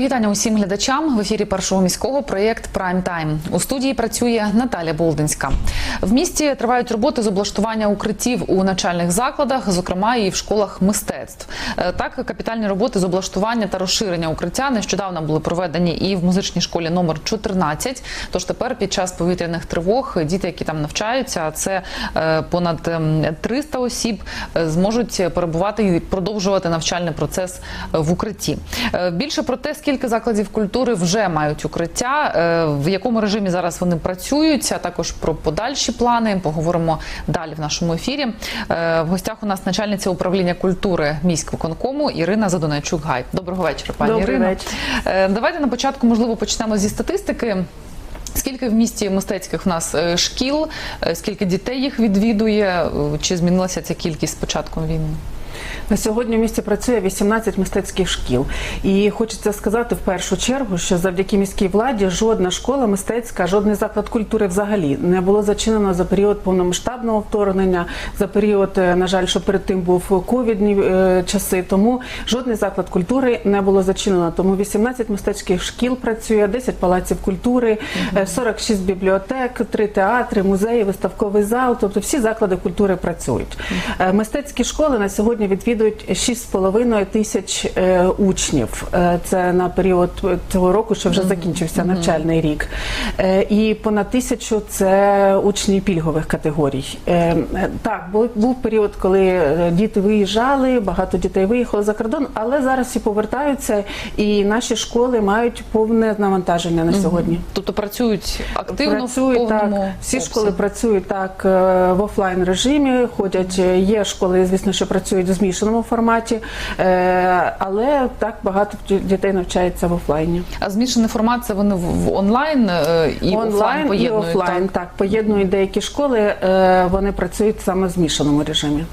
Вітання усім глядачам в ефірі першого міського проєкт Прайм Тайм. У студії працює Наталя Болдинська. В місті тривають роботи з облаштування укриттів у навчальних закладах, зокрема і в школах мистецтв. Е, Так, капітальні роботи з облаштування та розширення укриття нещодавно були проведені і в музичній школі номер 14. Тож тепер під час повітряних тривог діти, які там навчаються, а це е, понад ем, 300 осіб, е, зможуть перебувати і продовжувати навчальний процес в укритті. Більше про те, скільки закладів культури вже мають укриття, е, в якому режимі зараз вони працюють, а також про подальші плани. Поговоримо далі в нашому ефірі. Е, В гостях у нас начальниця управління культури міськвиконкому Ірина Задонайчук. Гай. Доброго вечора, пані Добрий Ірино. вечір. Е, Давайте на початку, можливо, почнемо зі статистики. Скільки в місті мистецьких в нас шкіл, скільки дітей їх відвідує, чи змінилася ця кількість з початком війни? На сьогодні в місті працює 18 мистецьких шкіл. І хочеться сказати в першу чергу, що завдяки міській владі жодна школа мистецька, жодний заклад культури взагалі не було зачинено за період повномасштабного вторгнення, за період, е, на жаль, що перед тим був ковідні е, часи. Тому жодний заклад культури не було зачинено. Тому 18 мистецьких шкіл працює, 10 палаців культури, е, 46 бібліотек, 3 театри, музеї, виставковий зал. Тобто всі заклади культури працюють. Е, Мистецькі школи на сьогодні відвідують 6,5 тисяч е, учнів. Е, Це на період цього року, що вже закінчився навчальний рік. Е, І понад тисячу це учні пільгових категорій. Так, був, період, коли діти виїжджали, багато дітей виїхало за кордон, але зараз всі повертаються, і наші школи мають повне навантаження на сьогодні. Тобто працюють активно Працюють в повному так. Всі школи працюють так в офлайн режимі. Ходять. Є школи, звісно, що працюють в змішаному форматі, е, але так багато дітей навчається в офлайні. А змішаний формат це вони в онлайн е, і офлайн онлайн і офлайн. так? Так, поєднують деякі школи. е, Вони працюють саме в змішаному режимі.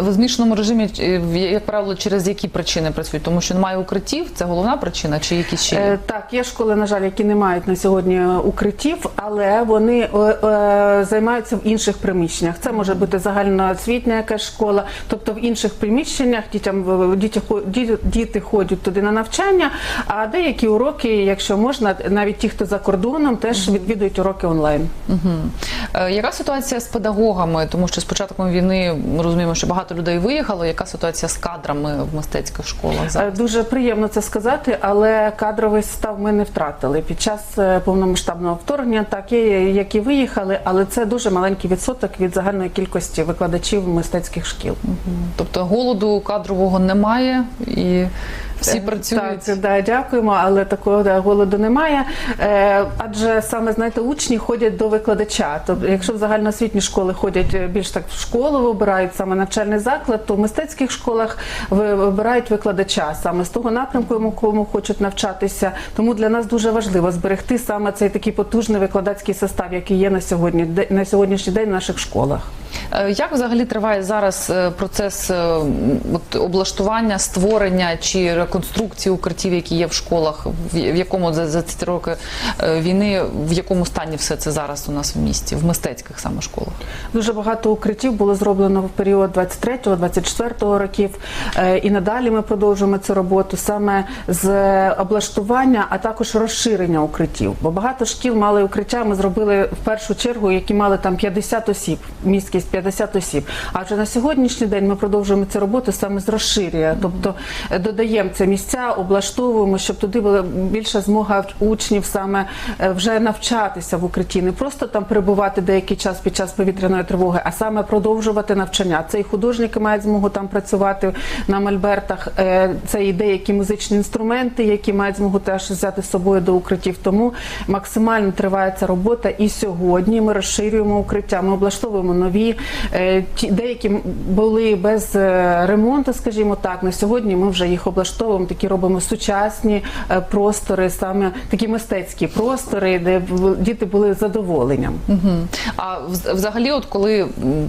В змішаному режимі, як правило, через які причини працюють? Тому що немає укриттів, це головна причина, чи якісь ще? Так, є школи, на жаль, які не мають на сьогодні укриттів, але вони займаються в інших приміщеннях. Це може бути загальноосвітня якась школа, тобто в інших приміщеннях дітям діти, діти ходять туди на навчання. А деякі уроки, якщо можна, навіть ті, хто за кордоном, теж відвідують уроки онлайн. Е, Яка ситуація з педагогами? Тому що з початком війни ми розуміємо, що багато людей виїхало. Яка ситуація з кадрами в мистецьких школах Е, зараз? Дуже приємно це сказати, але кадровий став ми не втратили. Під час е, повномасштабного вторгнення так є, які виїхали, але це дуже маленький відсоток від загальної кількості викладачів мистецьких шкіл. Тобто голоду кадрового немає і всі працюють. Так, да, дякуємо, але такого да, голоду немає. Е, адже саме знаєте, учні ходять до викладача. Тобто, якщо в загальноосвітні школи ходять е, більш так в школу, вибирають саме навчальний заклад, то в мистецьких школах вибирають викладача саме з того напрямку, йому кому хочуть навчатися. Тому для нас дуже важливо зберегти саме цей такий потужний викладацький состав, який є на сьогодні на сьогоднішній день в наших школах. Е, Як взагалі триває зараз е, процес е, от, облаштування, створення чи реконструкції укриттів, які є в школах? В якому за, за ці роки війни, в якому стані все це зараз у нас в місті, в мистецьких саме школах? Дуже багато укриттів було зроблено в період 23-24 років. І надалі ми продовжуємо цю роботу саме з облаштування, а також розширення укриттів. Бо багато шкіл мали укриття. Ми зробили в першу чергу, які мали там 50 осіб, місткість 50 осіб. А вже на сьогоднішній день ми продовжуємо цю роботу саме з розширення, тобто е, додаємо це місця, облаштовуємо, щоб туди була більша змога учнів саме е, вже навчатися в укритті, не просто там перебувати деякий час під час повітряної тривоги, а саме продовжувати навчання. Це і художники мають змогу там працювати на мольбертах. е, Це і деякі музичні інструменти, які мають змогу теж взяти з собою до укриттів. Тому максимально триває ця робота. І сьогодні ми розширюємо укриття. Ми облаштовуємо нові. Е, деякі були без е, ремонту, скажімо так. На сьогодні ми вже їх облаштовуємо. Такі робимо сучасні е, простори, саме такі мистецькі простори, де діти були з задоволенням. Мгм. А взагалі, от коли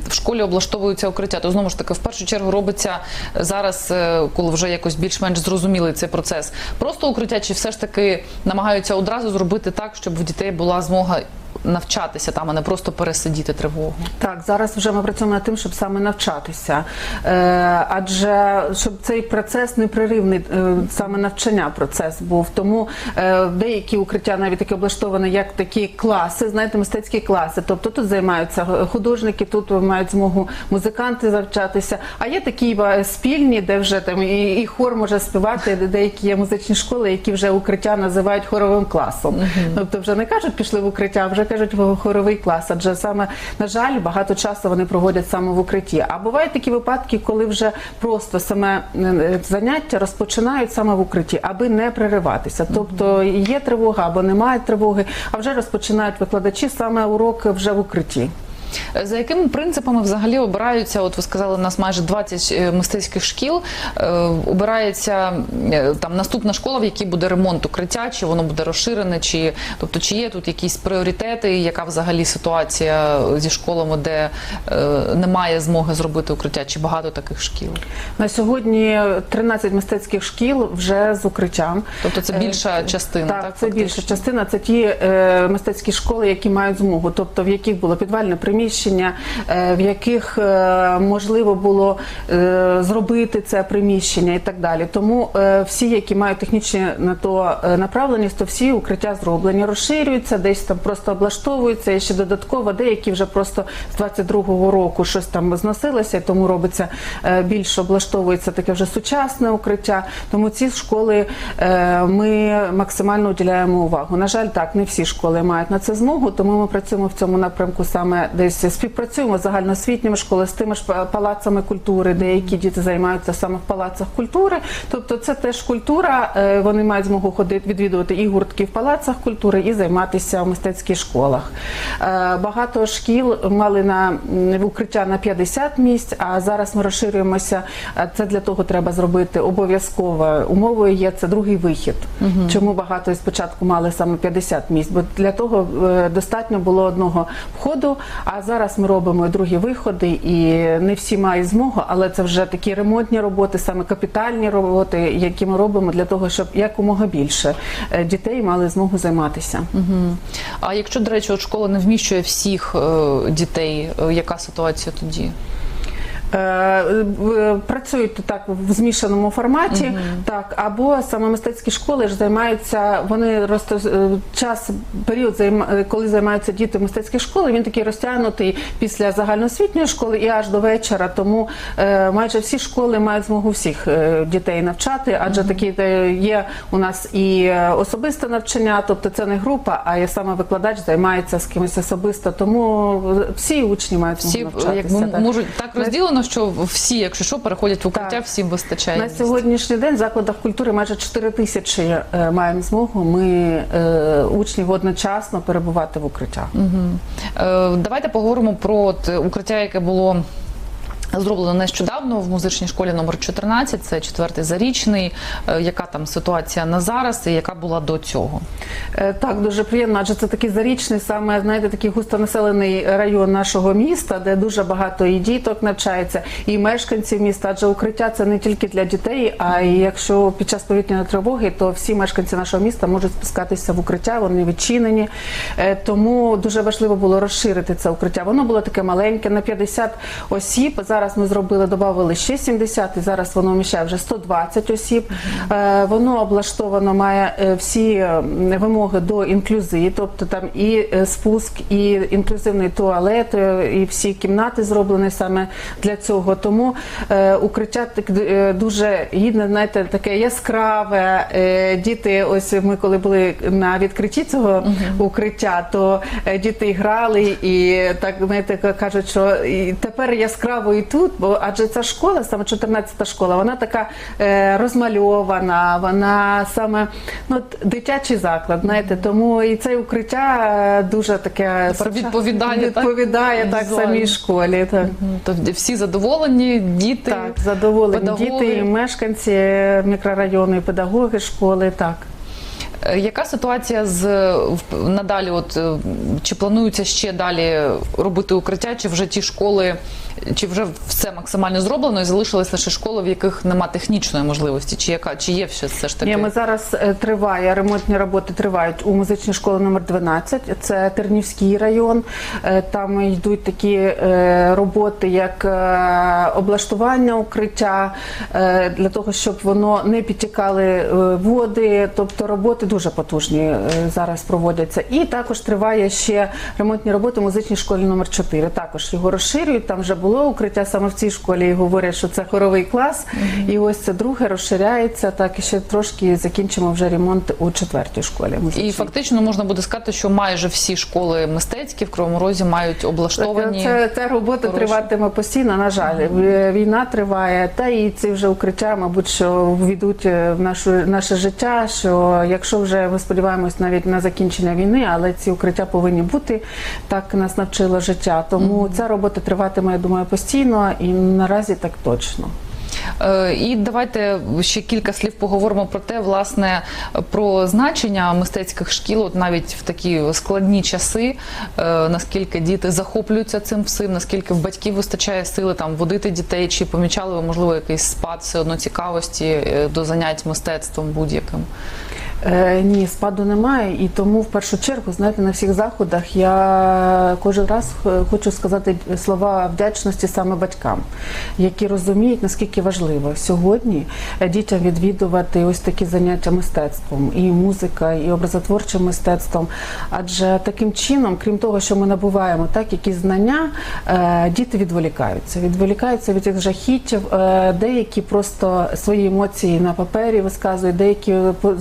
в школі облаштовуються укриття, то знову ж таки в першу чергу робиться зараз, коли вже якось більш-менш зрозумілий цей процес. Просто укриття, чи все ж таки намагаються одразу зробити так, щоб в дітей була змога навчатися там, а не просто пересидіти тривогу? Так, зараз вже ми працюємо над тим, щоб саме навчатися. Е, адже щоб цей процес непреривний, е, саме навчання процес був. Тому е, деякі укриття навіть такі облаштовані як такі класи, знаєте, мистецькі класи. Тобто тут займаються художники, тут мають змогу музиканти завчатися. А є такі е, спільні, де вже там і, і хор може співати, де деякі є музичні школи, які вже укриття називають хоровим класом. Тобто вже не кажуть, пішли в укриття, а вже кажуть в хоровий клас. Адже саме на жаль, багато часу вони проводять саме в укритті. А бувають такі випадки, коли вже просто саме е, заняття розпочинають саме в укритті, аби не перериватися. Тобто є тривога або немає тривоги, а вже розпочинають викладачі саме урок вже в укритті. За якими принципами взагалі обираються? От ви сказали, у нас майже 20 е, мистецьких шкіл. Е, обирається е, там наступна школа, в якій буде ремонт укриття, чи воно буде розширене, чи тобто чи є тут якісь пріоритети, яка взагалі ситуація зі школами, де немає змоги зробити укриття, чи багато таких шкіл? На сьогодні 13 мистецьких шкіл вже з укриттям. Тобто це більша частина, Так, так, це фактично? більша частина. Це ті е, мистецькі школи, які мають змогу, тобто в яких було підвальне приміщення, е, в яких е, можливо було е, зробити це приміщення і так далі. Тому всі, які мають технічні на то направленість, то всі укриття зроблені, розширюються, десь там просто облаштовуються. І ще додатково деякі вже просто з 22-го року щось там зносилося, і тому робиться більше облаштовується таке вже сучасне укриття. Тому ці школи ми максимально уділяємо увагу. На жаль, так не всі школи мають на це змогу, тому ми працюємо в цьому напрямку саме десь співпрацюємо з загальноосвітніми школами, з тими ж палацами культури, деякі діти займаються саме в палацах культури. Тобто, це теж культура. е, Вони мають змогу ходити відвідувати і гуртки в палацах культури, і займатися в мистецьких школах. Е, Багато шкіл мали на укриття на 50 місць, а зараз ми розширюємося. Е, Це для того треба зробити обов'язково. Умовою є це другий вихід. Чому багато спочатку мали саме 50 місць? Бо для того достатньо було одного входу. А зараз ми робимо другі виходи, і не всі мають змогу, але це вже такі ремонтні роботи, саме капітальні роботи, які ми робимо для того, щоб якомога більше е, дітей мали змогу займатися. Угу. А якщо, до речі, от школа не вміщує всіх е, дітей, е, яка ситуація тоді? Е, в- Працюють так в змішаному форматі, так або саме мистецькі школи ж займаються. Вони просто е, час, період е, коли займаються діти в мистецькій школі, він такий розтягнутий після загальноосвітньої школи і аж до вечора. Тому е, майже всі школи мають змогу всіх е, дітей навчати, адже такі е, є у нас і е, особисте навчання, тобто це не група, а є саме викладач займається з кимось особисто. Тому всі учні мають змогу Всі навчатися. якби так. можуть так розділено, що всі, якщо що, переходять в укриття, Так. всім вистачає. На сьогоднішній день в закладах культури майже 4 тисячі е, маємо змогу. Ми е, учнів одночасно перебувати в укриттях. Е, Давайте поговоримо про от, укриття, яке було. Зроблено нещодавно в музичній школі номер 14, це четвертий зарічний. Е, Яка там ситуація на зараз і яка була до цього? Е, Так, дуже приємно, адже це такий зарічний, саме знаєте, такий густонаселений район нашого міста, де дуже багато і діток навчається, і мешканців міста. Адже укриття це не тільки для дітей, а і якщо під час повітряної тривоги, то всі мешканці нашого міста можуть спускатися в укриття, вони відчинені. Е, Тому дуже важливо було розширити це укриття. Воно було таке маленьке, на 50 осіб. Зараз ми зробили, додали ще 70, і зараз воно вміщає вже 120 осіб. Е, Воно облаштовано, має е, всі вимоги до інклюзії, тобто там і е, спуск, і інклюзивний туалет, і всі кімнати зроблені саме для цього. Тому укриття так дуже гідне, знаєте, таке яскраве. Діти, ось ми коли були на відкритті цього укриття, то діти грали і так знаєте, ка- кажуть, що тепер яскраво і тут, бо адже ця школа, саме 14-та школа, вона така е, розмальована, вона саме ну, дитячий заклад, знаєте, тому і це укриття е, дуже таке Тепер сучасне, відповідає, так? так, самій школі. Так. Мгм. То всі задоволені, діти. Так, задоволені педагоги. діти, і мешканці мікрорайону, і педагоги школи. Так. Е, Яка ситуація з надалі? От е, чи планується ще далі робити укриття, чи вже ті школи, Чи вже все максимально зроблено і залишились лише школи, в яких нема технічної можливості? Чи яка чи є ще все ж таки? Ні, ми зараз е, триває ремонтні роботи тривають у музичній школі номер 12. Це Тернівський район. Е, Там йдуть такі е, роботи, як е, облаштування укриття е, для того, щоб воно не підтікали е, води. Тобто роботи дуже потужні е, зараз проводяться. І також триває ще ремонтні роботи в музичній школі номер 4. Також його розширюють. Там вже було укриття саме в цій школі. І говорять, що це хоровий клас. І ось це друге розширяється. Так і ще трошки закінчимо вже ремонт у четвертій школі. музичній. І фактично можна буде сказати, що майже всі школи мистецькі в Кривому Розі мають облаштовані. Це, ця робота хороші. триватиме постійно. На жаль, В- війна триває, та і ці вже укриття, мабуть, що війдуть е, в нашу наше життя. Що якщо вже ми сподіваємось навіть на закінчення війни, але ці укриття повинні бути. Так нас навчило життя. Тому ця робота триватиме, я думаю, постійно і наразі так точно. Е, І давайте ще кілька слів поговоримо про те, власне, про значення мистецьких шкіл, от навіть в такі складні часи, е, наскільки діти захоплюються цим всім, наскільки в батьків вистачає сили там водити дітей, чи помічали ви, можливо, якийсь спад все одно цікавості е, до занять мистецтвом будь-яким. Е, ні, спаду немає, і тому в першу чергу, знаєте, на всіх заходах я кожен раз е, хочу сказати слова вдячності саме батькам, які розуміють, наскільки важливо сьогодні е, дітям відвідувати ось такі заняття мистецтвом, і музика, і образотворчим мистецтвом. Адже таким чином, крім того, що ми набуваємо так, якісь знання, діти відволікаються, відволікаються від цих жахіттів, деякі просто свої емоції на папері висказують, деякі по-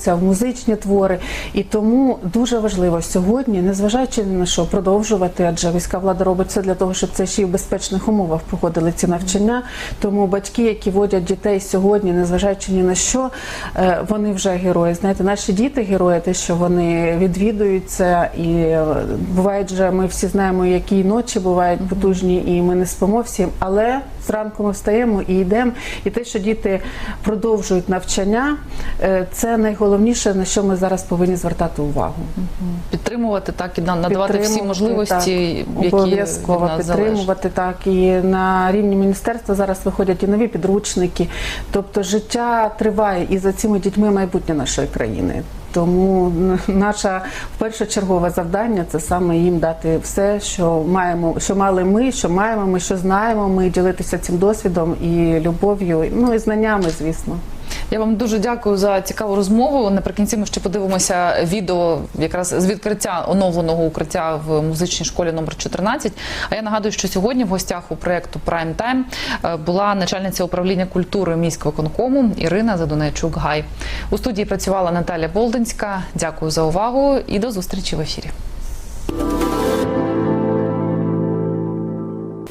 занурюються в музичні твори. І тому дуже важливо сьогодні, незважаючи на що, продовжувати, адже війська влада робить все для того, щоб це ще й в безпечних умовах проходили ці навчання. Тому батьки, які водять дітей сьогодні, незважаючи ні на що, е, вони вже герої. Знаєте, наші діти герої, те, що вони відвідують це, і е, бувають же, ми всі знаємо, які ночі бувають потужні, і ми не спимо всім. Але зранку ми встаємо і йдемо. І те, що діти продовжують навчання, е, це найголовніше, на що ми зараз повинні звертати увагу. Підтримувати так і на- надавати всі можливості, так, які обов'язково від нас залежать. підтримувати так. І на рівні міністерства зараз виходять і нові підручники. Тобто життя триває і за цими дітьми майбутнє нашої країни. Тому наше першочергове завдання це саме їм дати все, що маємо, що мали ми, що маємо ми, що знаємо. Ми ділитися цим досвідом і любов'ю, ну і знаннями, звісно. Я вам дуже дякую за цікаву розмову. Наприкінці ми ще подивимося відео якраз з відкриття оновленого укриття в музичній школі номер 14. А я нагадую, що сьогодні в гостях у проєкту Prime Time е, була начальниця управління культури міськвиконкому Ірина Задонечук Гай. У студії працювала Наталя Болдинська. Дякую за увагу і до зустрічі в ефірі.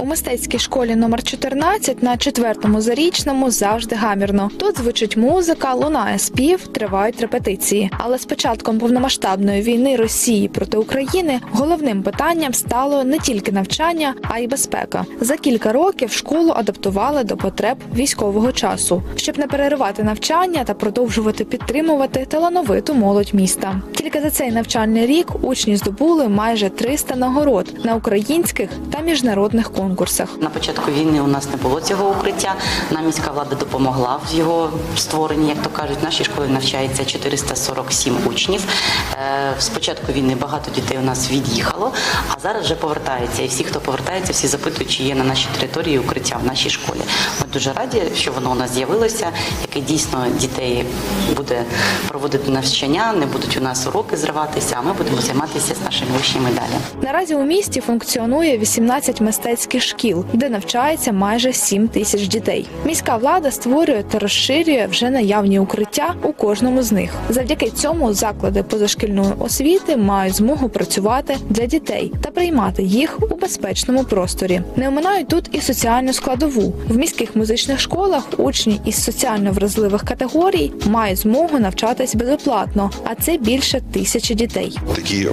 Мистецькій школі номер 14 на четвертому зарічному завжди гамірно. Тут звучить музика, лунає спів, тривають репетиції. Але з початком повномасштабної війни Росії проти України головним питанням стало не тільки навчання, а й безпека. За кілька років школу адаптували до потреб військового часу, щоб не переривати навчання та продовжувати підтримувати талановиту молодь міста. Тільки за цей навчальний рік учні здобули майже 300 нагород на українських та міжнародних конкурсах. На початку війни у нас не було цього укриття. Нам міська влада допомогла в його створенні. Як то кажуть, в нашій школі навчається 447 учнів. Спочатку війни багато дітей у нас від'їхало, а зараз вже повертається. І всі, хто повертається, всі запитують, чи є на нашій території укриття в нашій школі. Ми дуже раді, що воно у нас з'явилося, яке дійсно дітей буде проводити навчання, не будуть у нас уроки зриватися, а ми будемо займатися з нашими учнями далі. Наразі у місті функціонує 18 мистецьких шкіл, де навчається майже 7 тисяч дітей. Міська влада створює та розширює вже наявні укриття у кожному з них. Завдяки цьому заклади позашкільної освіти мають змогу працювати для дітей та приймати їх у безпечному просторі. Не оминають тут і соціальну складову. В міських музичних школах учні із соціально вразливих категорій мають змогу навчатись безоплатно, а це більше тисячі дітей. Такі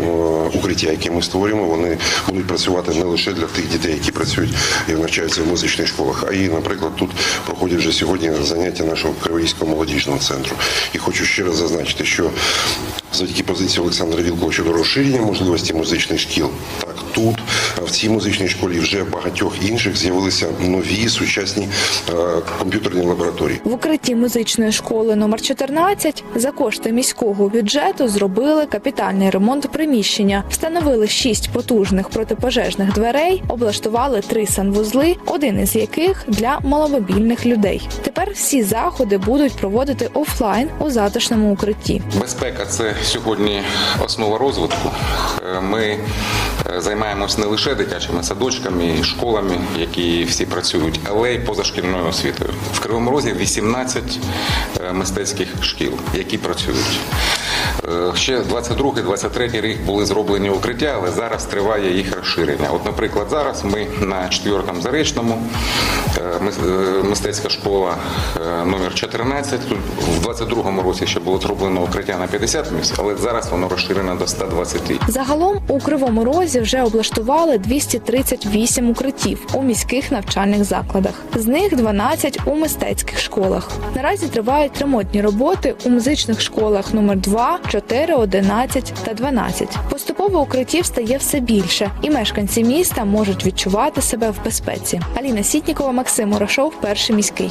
укриття, які ми створюємо, вони будуть працювати не лише для тих дітей, які працюють і навчаються в музичних школах, а і, наприклад, тут проходять вже сьогодні заняття нашого Криворізького молодіжного центру. І хочу ще раз зазначити, що завдяки позиції Олександра Вілкова щодо розширення можливості музичних шкіл, так тут в цій музичній школі вже в багатьох інших з'явилися нові сучасні е, комп'ютерні лабораторії. В укритті музичної школи номер 14 за кошти міського бюджету зробили капітальний ремонт приміщення, встановили шість потужних протипожежних дверей, облаштували три санвузли, один із яких для маломобільних людей. Тепер всі заходи будуть проводити офлайн у затишному укритті. Безпека це сьогодні основа розвитку. Е, Ми е, займаємось не лише дитячими садочками, і школами, які всі працюють, але й позашкільною освітою. В Кривому Розі 18 е, мистецьких шкіл, які працюють. Ще 22-23 рік були зроблені укриття, але зараз триває їх розширення. От, наприклад, зараз ми на 4-му заречному мистецька школа е, номер 14. Тут в 22-му році ще було зроблено укриття на 50 місць, але зараз воно розширено до 120. Загалом у Кривому Розі вже облаштували 238 укриттів у міських навчальних закладах. З них 12 у мистецьких школах. Наразі тривають ремонтні роботи у музичних школах номер 2, 4, 11 та 12. Поступово укриттів стає все більше, і мешканці міста можуть відчувати себе в безпеці. Аліна Сітнікова, Максим Мурашов, перший міський.